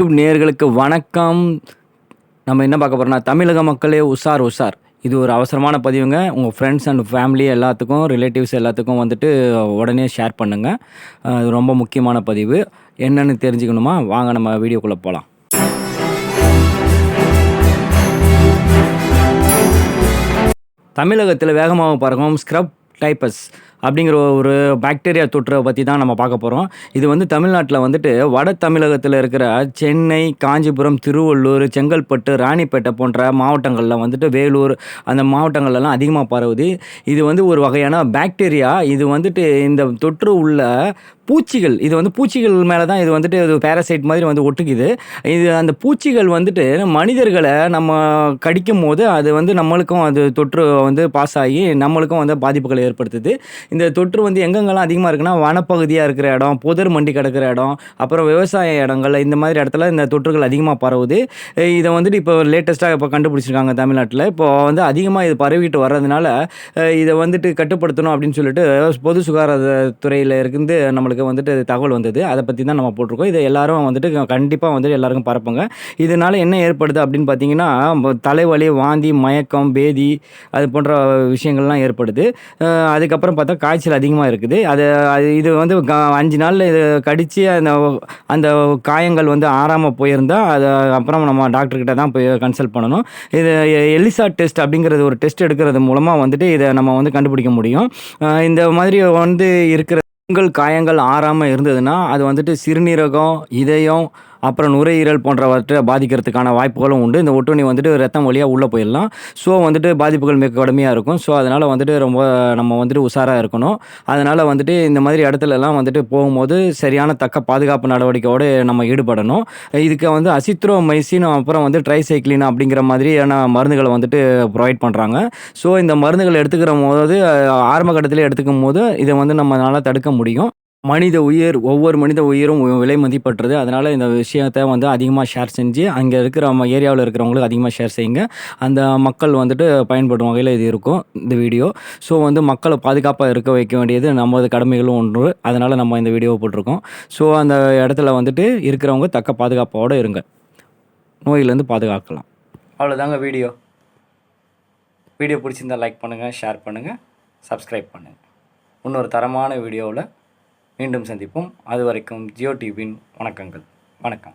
YouTube நேயர்களுக்கு வணக்கம். நம்ம என்ன பார்க்க போகிறோம்னா தமிழக மக்களே உஷார் உஷார். இது ஒரு அவசரமான பதிவுங்க. உங்கள் ஃப்ரெண்ட்ஸ் அண்ட் ஃபேமிலி எல்லாத்துக்கும் ரிலேட்டிவ்ஸ் எல்லாத்துக்கும் வந்துட்டு உடனே ஷேர் பண்ணுங்கள் இது ரொம்ப முக்கியமான பதிவு. என்னென்னு தெரிஞ்சுக்கணுமா? வாங்க நம்ம வீடியோக்குள்ளே போகலாம் தமிழகத்தில் வேகமாக பறக்கும் ஸ்க்ரப் டைப்பஸ் அப்படிங்கிற ஒரு பாக்டீரியா தொற்றை பற்றி தான் நம்ம பார்க்க போகிறோம் இது வந்து தமிழ்நாட்டில் வந்துட்டு வட தமிழகத்தில் இருக்கிற சென்னை காஞ்சிபுரம் திருவள்ளூர் செங்கல்பட்டு ராணிப்பேட்டை போன்ற மாவட்டங்களில் வந்துட்டு வேலூர் அந்த மாவட்டங்கள்லாம் அதிகமாக பரவுது. இது வந்து ஒரு வகையான பாக்டீரியா இது வந்துட்டு இந்த தொற்று உள்ள பூச்சிகள் இது வந்து பூச்சிகள் மேலே தான் இது வந்துட்டு இது பேரசைட் மாதிரி வந்து ஒட்டுக்குது. இது அந்த பூச்சிகள் வந்துட்டு மனிதர்களை நம்ம கடிக்கும் போது அது வந்து நம்மளுக்கும் அது தொற்று வந்து பாஸ் ஆகி நம்மளுக்கும் வந்து பாதிப்புகளை ஏற்படுத்துது. இந்த தொற்று வந்து எங்கெங்கெல்லாம் அதிகமாக இருக்குன்னா வனப்பகுதியாக இருக்கிற இடம் புதர் மண்டி கிடக்கிற இடம் அப்புறம் விவசாய இடங்கள் இந்த மாதிரி இடத்துல இந்த தொற்றுகள் அதிகமாக பரவுது. இதை வந்துட்டு இப்போ லேட்டஸ்ட்டாக இப்போ கண்டுபிடிச்சிருக்காங்க தமிழ்நாட்டில். இப்போ வந்து அதிகமாக இது பரவிட்டு வர்றதுனால இதை வந்துட்டு கட்டுப்படுத்தணும் அப்படின்னு சொல்லிட்டு பொது சுகாதாரத்துறையில் இருந்து நம்மளுக்கு வந்துட்டு தகவல் வந்தது. அதை பற்றி தான் நம்ம போட்டிருக்கோம். இதை எல்லாரும் வந்துட்டு கண்டிப்பாக வந்துட்டு எல்லாருக்கும் பரப்புங்க. இதனால் என்ன ஏற்படுது அப்படின்னு பார்த்தீங்கன்னா தலைவலி வாந்தி மயக்கம் பேதி அது போன்ற விஷயங்கள்லாம் ஏற்படுது. அதுக்கப்புறம் பார்த்தா காய்ச்சல் அதிகமாக இருக்குது. அது அது இது வந்து அஞ்சு நாளில் இது கடித்து அந்த அந்த காயங்கள் வந்து ஆறாமல் போயிருந்தால் அது அப்புறம் நம்ம டாக்டர்கிட்ட தான் போய் கன்சல்ட் பண்ணணும். இது எலிசா டெஸ்ட் அப்படிங்கிறது ஒரு டெஸ்ட் எடுக்கிறது மூலமாக வந்துட்டு இதை நம்ம வந்து கண்டுபிடிக்க முடியும். இந்த மாதிரி வந்து இருக்கிற உங்கள் காயங்கள் ஆறாமல் இருந்ததுன்னா அது வந்துட்டு சிறுநீரகம் இதயம் அப்புறம் நுரையீரல் போன்றவற்றை பாதிக்கிறதுக்கான வாய்ப்புகளும் உண்டு. இந்த ஒட்டுண்ணி வந்துட்டு ரத்தம் வழியாக உள்ளே போயிடலாம். ஸோ வந்துட்டு பாதிப்புகள் மிக கடுமையாக இருக்கும். ஸோ அதனால் வந்துட்டு ரொம்ப நம்ம வந்துட்டு உஷாராக இருக்கணும். அதனால் வந்துட்டு இந்த மாதிரி இடத்துலலாம் வந்துட்டு போகும்போது சரியான தக்க பாதுகாப்பு நடவடிக்கையோடு நம்ம ஈடுபடணும். இதுக்கு வந்து அசித்ரோமைசின் அப்புறம் வந்து ட்ரைசைக்ளின் அப்படிங்கிற மாதிரியான மருந்துகளை வந்துட்டு ப்ரொவைட் பண்ணுறாங்க ஸோ இந்த மருந்துகள் எடுத்துக்கிற போது ஆரம்ப கட்டத்திலே எடுத்துக்கும் போது இதை வந்து நம்மளால் தடுக்க முடியும். மனித உயிர் ஒவ்வொரு மனித உயிரும் விலை மதிப்பற்றது. அதனால் இந்த விஷயத்தை வந்து அதிகமாக ஷேர் செஞ்சு அங்கே இருக்கிற ஏரியாவில் இருக்கிறவங்களுக்கு அதிகமாக ஷேர் செய்யுங்க. அந்த மக்கள் வந்துட்டு பயன்படும் வகையில் இது இருக்கும் இந்த வீடியோ ஸோ வந்து மக்களை பாதுகாப்பாக இருக்க வைக்க வேண்டியது நமது கடமைகளும் ஒன்று. அதனால் நம்ம இந்த வீடியோவை போட்டிருக்கோம். ஸோ அந்த இடத்துல வந்துட்டு இருக்கிறவங்க தக்க பாதுகாப்போடு இருங்க. நோயிலேருந்து பாதுகாக்கலாம். அவ்வளோதாங்க வீடியோ வீடியோ பிடிச்சிருந்தா லைக் பண்ணுங்கள் ஷேர் பண்ணுங்கள் சப்ஸ்கிரைப் பண்ணுங்கள் இன்னொரு தரமான வீடியோவில் மீண்டும் சந்திப்போம். அது வரைக்கும் ஜியோ டிவியின் வணக்கங்கள். வணக்கம்.